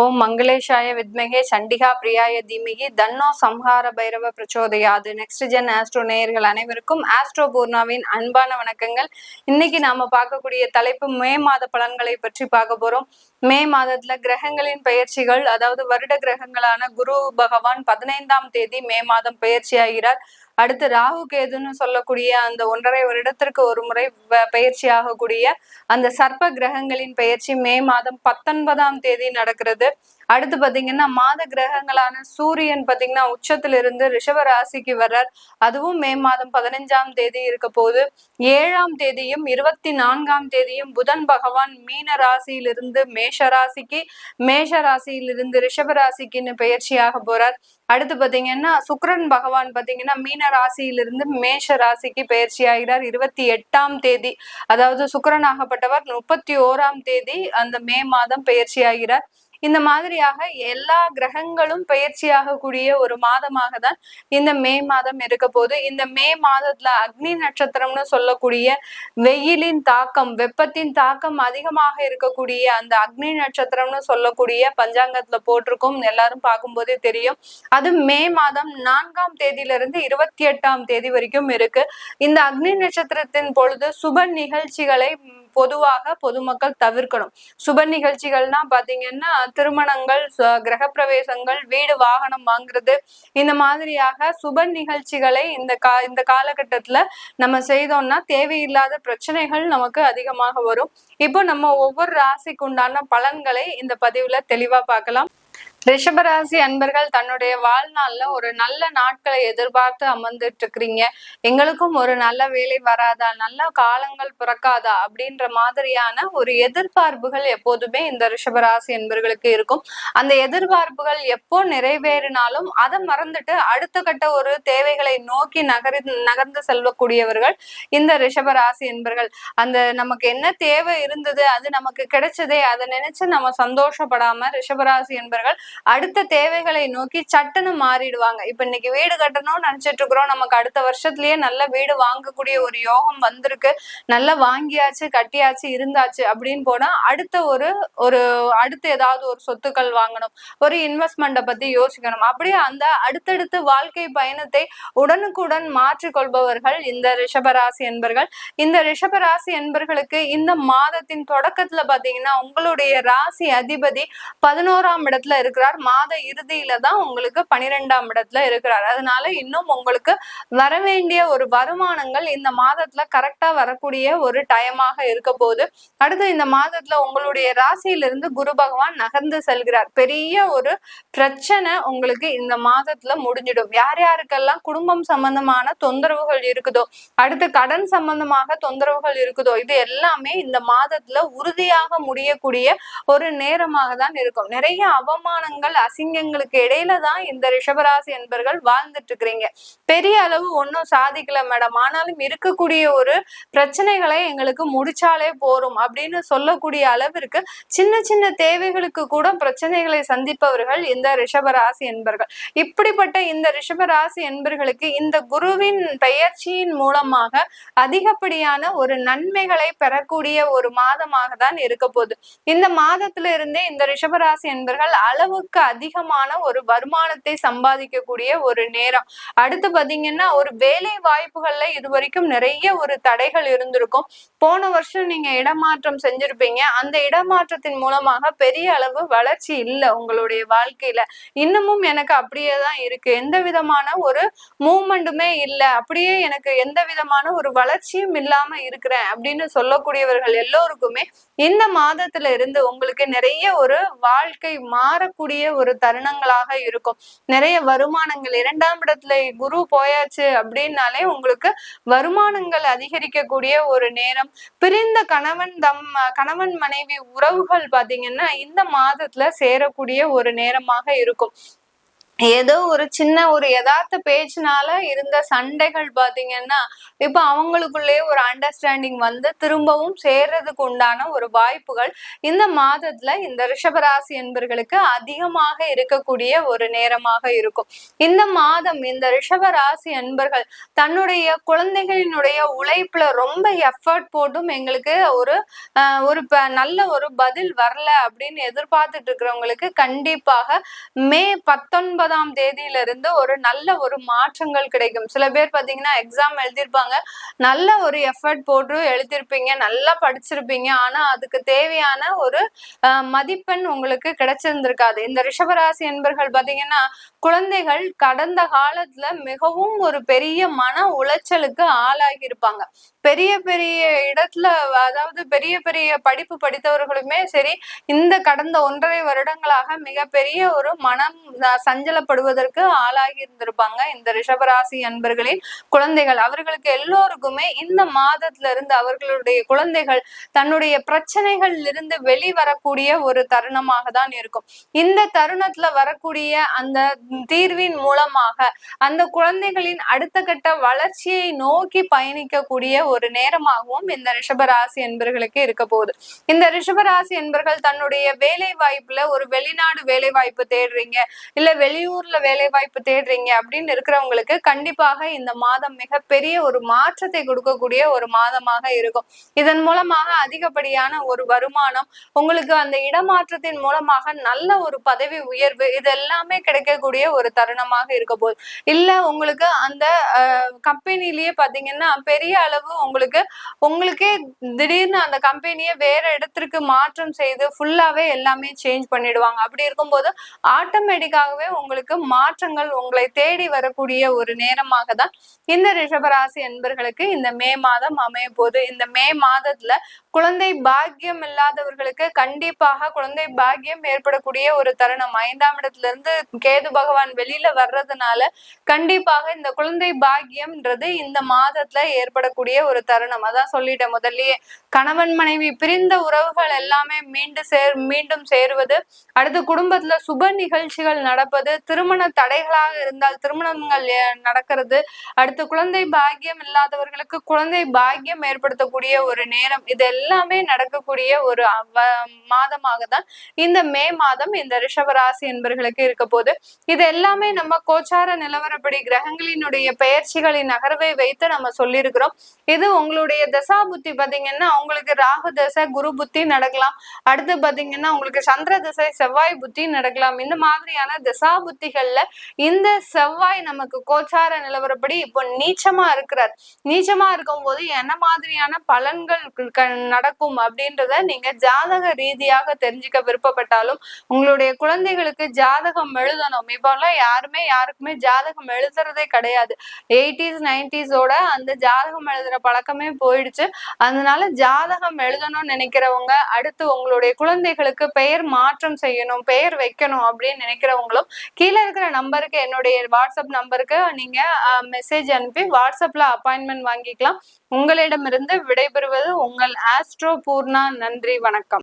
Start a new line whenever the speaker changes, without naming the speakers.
ஓம் மங்களேஷாய வித்மகே சண்டிகா பிரியாய தீமிகி தன்னோ சம்ஹார பைரவ பிரச்சோதயாது நெக்ஸ்ட் ஜென் ஆஸ்ட்ரோ நேயர்கள் அனைவருக்கும் ஆஸ்ட்ரோ பூர்ணாவின் அன்பான வணக்கங்கள். இன்னைக்கு நாம பார்க்கக்கூடிய தலைப்பு மே மாத பலன்களை பற்றி பார்க்க போறோம். மே மாதத்துல கிரகங்களின் பயிற்சிகள் அதாவது வருட கிரகங்களான குரு பகவான் பதினைந்தாம் தேதி மே மாதம் பயிற்சி ஆகிறார் அடுத்து ராகு கேதுன்னு சொல்லக்கூடிய அந்த ஒன்றரை வருடத்திற்கு ஒரு முறை பயிற்சி ஆகக்கூடிய அந்த சர்ப்ப கிரகங்களின் பயிற்சி மே மாதம் பத்தொன்பதாம் தேதி நடக்கிறது. அடுத்து பாத்தீங்கன்னா மாத கிரகங்களான சூரியன் பாத்தீங்கன்னா உச்சத்திலிருந்து ரிஷப ராசிக்கு வர்றார். அதுவும் மே மாதம் பதினைஞ்சாம் தேதி இருக்க போது ஏழாம் தேதியும் இருபத்தி நான்காம் தேதியும் புதன் பகவான் மீன ராசியிலிருந்து மேஷ ராசிக்கு மேஷ ராசியிலிருந்து ரிஷப ராசிக்குன்னு பெயர்ச்சியாக போறார். அடுத்து பாத்தீங்கன்னா சுக்கரன் பகவான் பாத்தீங்கன்னா மீன ராசியிலிருந்து மேஷ ராசிக்கு பயிற்சி ஆகிறார் இருபத்தி எட்டாம் தேதி அதாவது சுக்கரனாகப்பட்டவர் முப்பத்தி ஓராம் தேதி அந்த மே மாதம் பயிற்சி ஆகிறார் இந்த மாதிரியாக எல்லா கிரகங்களும் பயிற்சியாக கூடிய ஒரு மாதமாக தான் இந்த மே மாதம் இருக்க போது இந்த மே மாதத்துல அக்னி நட்சத்திரம்னு சொல்லக்கூடிய வெயிலின் தாக்கம் வெப்பத்தின் தாக்கம் அதிகமாக இருக்கக்கூடிய அந்த அக்னி நட்சத்திரம்னு சொல்லக்கூடிய பஞ்சாங்கத்துல போட்டிருக்கும். எல்லாரும் பார்க்கும்போதே தெரியும். அது மே மாதம் நான்காம் தேதியிலிருந்து இருபத்தி எட்டாம் தேதி வரைக்கும் இருக்கு. இந்த அக்னி நட்சத்திரத்தின் பொழுது சுப நிகழ்ச்சிகளை பொதுவாக பொதுமக்கள் தவிர்க்கணும். சுப நிகழ்ச்சிகள்னா பாத்தீங்கன்னா திருமணங்கள் கிரகப்பிரவேசங்கள் வீடு வாகனம் வாங்குறது இந்த மாதிரியாக சுப நிகழ்ச்சிகளை இந்த கா இந்த காலகட்டத்துல நம்ம செய்தோம்னா தேவையில்லாத பிரச்சனைகள் நமக்கு அதிகமாக வரும். இப்போ நம்ம ஒவ்வொரு ராசிக்கு உண்டான பலன்களை இந்த பதிவுல தெளிவா பார்க்கலாம். ரிஷபராசி அன்பர்கள் தன்னுடைய வாழ்நாள்ல ஒரு நல்ல நாட்களை எதிர்பார்த்து அமர்ந்துட்டு இருக்கிறீங்க எங்களுக்கும் ஒரு நல்ல வேலை வராதா நல்ல காலங்கள் பிறக்காதா அப்படின்ற மாதிரியான ஒரு எதிர்பார்ப்புகள் எப்போதுமே இந்த ரிஷபராசி அன்பர்களுக்கு இருக்கும். அந்த எதிர்பார்ப்புகள் எப்போ நிறைவேறினாலும் அதை மறந்துட்டு அடுத்த கட்ட ஒரு தேவைகளை நோக்கி நகரி நகர்ந்து செல்லக்கூடியவர்கள் இந்த ரிஷபராசி என்பர்கள் அந்த நமக்கு என்ன தேவை இருந்தது அது நமக்கு கிடைச்சதே அதை நினைச்சு நம்ம சந்தோஷப்படாம ரிஷபராசி என்பர்கள் அடுத்த தேவைகளை நோக்கி சட்டுன்னு மாறிடுவாங்க. இப்ப இன்னைக்கு வீடு கட்டணும்னு நினைச்சிட்டு இருக்கிறோம். நமக்கு அடுத்த வருஷத்துலயே நல்ல வீடு வாங்கக்கூடிய ஒரு யோகம் வந்திருக்கு. நல்லா வாங்கியாச்சு கட்டியாச்சு இருந்தாச்சு அப்படின்னு போனா அடுத்த ஒரு ஒரு அடுத்து ஏதாவது ஒரு சொத்துக்கள் வாங்கணும். ஒரு இன்வெஸ்ட்மெண்ட்டை பத்தி யோசிக்கணும். அப்படியே அந்த அடுத்தடுத்து வாழ்க்கை பயணத்தை உடனுக்குடன் மாற்றிக்கொள்பவர்கள் இந்த ரிஷபராசி என்பர்கள். இந்த ரிஷபராசி என்பர்களுக்கு இந்த மாதத்தின் தொடக்கத்துல பாத்தீங்கன்னா உங்களுடைய ராசி அதிபதி பதினோராம் இடத்துல இருக்கிற இருக்கிறார். மாத இறுதியில தான் உங்களுக்கு பனிரெண்டாம் இடத்துல இருக்கிறார். அதனால இன்னும் உங்களுக்கு வரவேண்டிய ஒரு வருமானங்கள் இந்த மாதத்துல கரெக்டா வரக்கூடிய ஒரு டயமாக இருக்க போது அடுத்து இந்த மாதத்துல உங்களுடைய ராசியிலிருந்து குரு பகவான் நகர்ந்து செல்கிறார். பெரிய ஒரு பிரச்சனை உங்களுக்கு இந்த மாதத்துல முடிஞ்சிடும். யார் யாருக்கெல்லாம் குடும்பம் சம்பந்தமான தொந்தரவுகள் இருக்குதோ அடுத்து கடன் சம்பந்தமாக தொந்தரவுகள் இருக்குதோ இது எல்லாமே இந்த மாதத்துல உறுதியாக முடியக்கூடிய ஒரு நேரமாக தான் இருக்கும். நிறைய அவமானங்கள் அவமானங்கள் அசிங்கங்களுக்கு இடையில தான் இந்த ரிஷபராசி என்பர்கள் வாழ்ந்துட்டு இருக்கிறீங்க பெரிய அளவு ஒன்றும் சாதிக்கல மேடம். ஆனாலும் இருக்கக்கூடிய ஒரு பிரச்சனைகளை எங்களுக்கு முடிச்சாலே போரும் அப்படின்னு சொல்லக்கூடிய அளவிற்கு சின்ன சின்ன தேவைகளுக்கு கூட பிரச்சனைகளை சந்திப்பவர்கள் இந்த ரிஷபராசி என்பர்கள். இப்படிப்பட்ட இந்த ரிஷபராசி என்பர்களுக்கு இந்த குருவின் பெயர்ச்சியின் மூலமாக அதிகப்படியான ஒரு நன்மைகளை பெறக்கூடிய ஒரு மாதமாக தான் இருக்க போகுது இந்த மாதத்துல இருந்தே இந்த ரிஷபராசி என்பர்கள் அளவு அளவுக்கு அதிகமான ஒரு வருமானத்தை சம்பாதிக்கக்கூடிய ஒரு நேரம். அடுத்து பாத்தீங்கன்னா ஒரு வேலை வாய்ப்புகள்ல இது வரைக்கும் நிறைய ஒரு தடைகள் இருந்திருக்கும். போன வருஷம் நீங்க இடமாற்றம் செஞ்சிருப்பீங்க. அந்த இடமாற்றத்தின் மூலமாக பெரிய அளவு வளர்ச்சி இல்லை உங்களுடைய வாழ்க்கையில. இன்னமும் எனக்கு அப்படியே தான் இருக்கு. எந்த விதமான ஒரு மூமெண்ட்டுமே இல்லை. அப்படியே எனக்கு எந்த விதமான ஒரு வளர்ச்சியும் இல்லாம இருக்கிறேன் அப்படின்னு சொல்லக்கூடியவர்கள் எல்லோருக்குமே இந்த மாதத்துல இருந்து உங்களுக்கு நிறைய ஒரு வாழ்க்கை மாறக்கூடிய வரக்கூடிய ஒரு தருணங்களாக இருக்கும். நிறைய வருமானங்கள் இரண்டாம் இடத்துல குரு போயாச்சு அப்படின்னாலே உங்களுக்கு வருமானங்கள் அதிகரிக்கக்கூடிய ஒரு நேரம். பிரிந்த கணவன் தம் கணவன் மனைவி உறவுகள் பாத்தீங்கன்னா இந்த மாதத்துல சேரக்கூடிய ஒரு நேரமாக இருக்கும். ஏதோ ஒரு சின்ன ஒரு யதார்த்த பேச்சுனால இருந்த சண்டைகள் பாத்தீங்கன்னா இப்ப அவங்களுக்குள்ளேயே ஒரு அண்டர்ஸ்டாண்டிங் வந்து திரும்பவும் சேர்றதுக்கு உண்டான ஒரு வாய்ப்புகள் இந்த மாதத்துல இந்த ரிஷபராசி என்பர்களுக்கு அதிகமாக இருக்கக்கூடிய ஒரு நேரமாக இருக்கும். இந்த மாதம் இந்த ரிஷபராசி என்பர்கள் தன்னுடைய குழந்தைகளினுடைய உழைப்புல ரொம்ப எஃபர்ட் போட்டும் எங்களுக்கு ஒரு ஒரு நல்ல ஒரு பதில் வரல அப்படின்னு எதிர்பார்த்துட்டு இருக்கிறவங்களுக்கு கண்டிப்பாக மே பத்தொன்பது ஒன்பதாம் தேதியில இருந்து ஒரு நல்ல ஒரு மாற்றங்கள் கிடைக்கும். சில பேர் பாத்தீங்கன்னா எக்ஸாம் எழுதியிருப்பாங்க. நல்ல ஒரு எஃபர்ட் போட்டு எழுதியிருப்பீங்க. நல்லா படிச்சிருப்பீங்க. ஆனா அதுக்கு தேவையான ஒரு மதிப்பெண் உங்களுக்கு கிடைச்சிருந்திருக்காது. இந்த ரிஷபராசி என்பர்கள் பாத்தீங்கன்னா குழந்தைகள் கடந்த காலத்துல மிகவும் ஒரு பெரிய மன உளைச்சலுக்கு ஆளாகி இருப்பாங்க. பெரிய பெரிய இடத்துல அதாவது பெரிய பெரிய படிப்பு படித்தவர்களுமே சரி இந்த கடந்த ஒன்றரை வருடங்களாக மிகப்பெரிய ஒரு மனம் சஞ்சலப்படுவதற்கு ஆளாகி இருந்திருப்பாங்க. இந்த ரிஷபராசி அன்பர்களின் குழந்தைகள் அவர்களுக்கு எல்லோருக்குமே இந்த மாதத்துல இருந்து அவர்களுடைய குழந்தைகள் தன்னுடைய பிரச்சனைகள் இருந்து வெளிவரக்கூடிய ஒரு தருணமாக தான் இருக்கும். இந்த தருணத்துல வரக்கூடிய அந்த தீர்வின் மூலமாக அந்த குழந்தைகளின் அடுத்த கட்ட வளர்ச்சியை நோக்கி பயணிக்கக்கூடிய ஒரு நேரமாகவும் இந்த ரிஷபராசி என்பர்களுக்கு இருக்க போகுது. இந்த ரிஷபராசி என்பர்கள் தன்னுடைய வேலை வாய்ப்புல ஒரு வெளிநாடு வேலை வாய்ப்பு தேடுறீங்க இல்ல வெளியூர்ல வேலை வாய்ப்பு தேடுறீங்க அப்படின்னு இருக்கிறவங்களுக்கு கண்டிப்பாக இந்த மாதம் மிகப்பெரிய ஒரு மாற்றத்தை கொடுக்கக்கூடிய ஒரு மாதமாக இருக்கும். இதன் மூலமாக அதிகப்படியான ஒரு வருமானம் உங்களுக்கு அந்த இடமாற்றத்தின் மூலமாக நல்ல ஒரு பதவி உயர்வு இது எல்லாமே கிடைக்கக்கூடிய ஒரு தருணமாக இருக்க போகுது. இல்ல உங்களுக்கு அந்த கம்பெனிலேயே பாத்தீங்கன்னா பெரிய அளவு உங்களுக்கு உங்களுக்கே திடீர்னு அந்த கம்பெனியை வேற இடத்திற்கு மாற்றம் செய்து ஃபுல்லாவே எல்லாமே சேஞ்ச் பண்ணிடுவாங்க. அப்படி இருக்கும்போது ஆட்டோமேட்டிக்காகவே உங்களுக்கு உங்களுக்கு மாற்றங்கள் உங்களை தேடி வரக்கூடிய ஒரு நேரமாக தான் இந்த ரிஷபராசி என்பர்களுக்கு இந்த மே மாதம் அமைய போது இந்த மே மாதத்துல குழந்தை பாக்கியம் இல்லாதவர்களுக்கு கண்டிப்பாக குழந்தை பாக்கியம் ஏற்படக்கூடிய ஒரு தருணம். ஐந்தாம் இடத்துல இருந்து கேது பகவான் வெளியில வர்றதுனால கண்டிப்பாக இந்த குழந்தை பாக்கியம்ன்றது இந்த மாதத்துல ஏற்படக்கூடிய ஒரு தருணம். அதான் சொல்லிட்டேன் முதல்லயே. கணவன் மனைவி பிரிந்த உறவுகள் எல்லாமே மீண்டும் சேர் மீண்டும் சேருவது அடுத்து குடும்பத்துல சுப நிகழ்ச்சிகள் நடப்பது திருமண தடைகளாக இருந்தால் திருமணங்கள் நடக்கிறது அடுத்து குழந்தை பாக்கியம் இல்லாதவர்களுக்கு குழந்தை பாக்கியம் ஏற்படுத்தக்கூடிய ஒரு நேரம். இது எல்லாமே நடக்கக்கூடிய ஒரு மாதமாக தான் இந்த மே மாதம் இந்த ரிஷபராசி என்பர்களுக்கு இருக்க போது. இது எல்லாமே நம்ம கோச்சார நிலவரப்படி கிரகங்களினுடைய பெயர்ச்சிகளின் நகர்வை வைத்து நம்ம சொல்லியிருக்கிறோம். இது உங்களுடைய தசா புத்தி பாத்தீங்கன்னா உங்களுக்கு ராகு தசை குரு புத்தி நடக்கலாம். அடுத்து பாத்தீங்கன்னா உங்களுக்கு சந்திர தசை செவ்வாய் புத்தி நடக்கலாம். இந்த மாதிரியான தசா புத்திகள்ல இந்த செவ்வாய் நமக்கு கோச்சார நிலவரப்படி இப்போ நீச்சமா இருக்கிறார். நீச்சமா இருக்கும் போது என்ன மாதிரியான பலன்கள் நடக்கும் அப்படின்றத நீங்க ஜாதக ரீதியாக தெரிஞ்சுக்க விருப்பப்பட்டாலும் உங்களுடைய குழந்தைகளுக்கு ஜாதகம் எழுதணும். இப்போல்லாம் யாருமே யாருக்குமே ஜாதகம் எழுதுறதே கிடையாது. எயிட்டிஸ் நைன்டிஸோட அந்த ஜாதகம் எழுதுற பழக்கமே போயிடுச்சு. அதனால ஜாதகம் எழுதணும்னு நினைக்கிறவங்க அடுத்து உங்களுடைய குழந்தைகளுக்கு பெயர் மாற்றம் செய்யணும் பெயர் வைக்கணும் அப்படின்னு நினைக்கிறவங்களும் கீழே இருக்கிற நம்பருக்கு என்னுடைய வாட்ஸ்அப் நம்பருக்கு நீங்க மெசேஜ் அனுப்பி வாட்ஸ்அப்ல அப்பாயின்மெண்ட் வாங்கிக்கலாம். உங்களிடமிருந்து விடைபெறுவது உங்கள் ஆஸ்ட்ரோ பூர்ணா நன்றி வணக்கம்.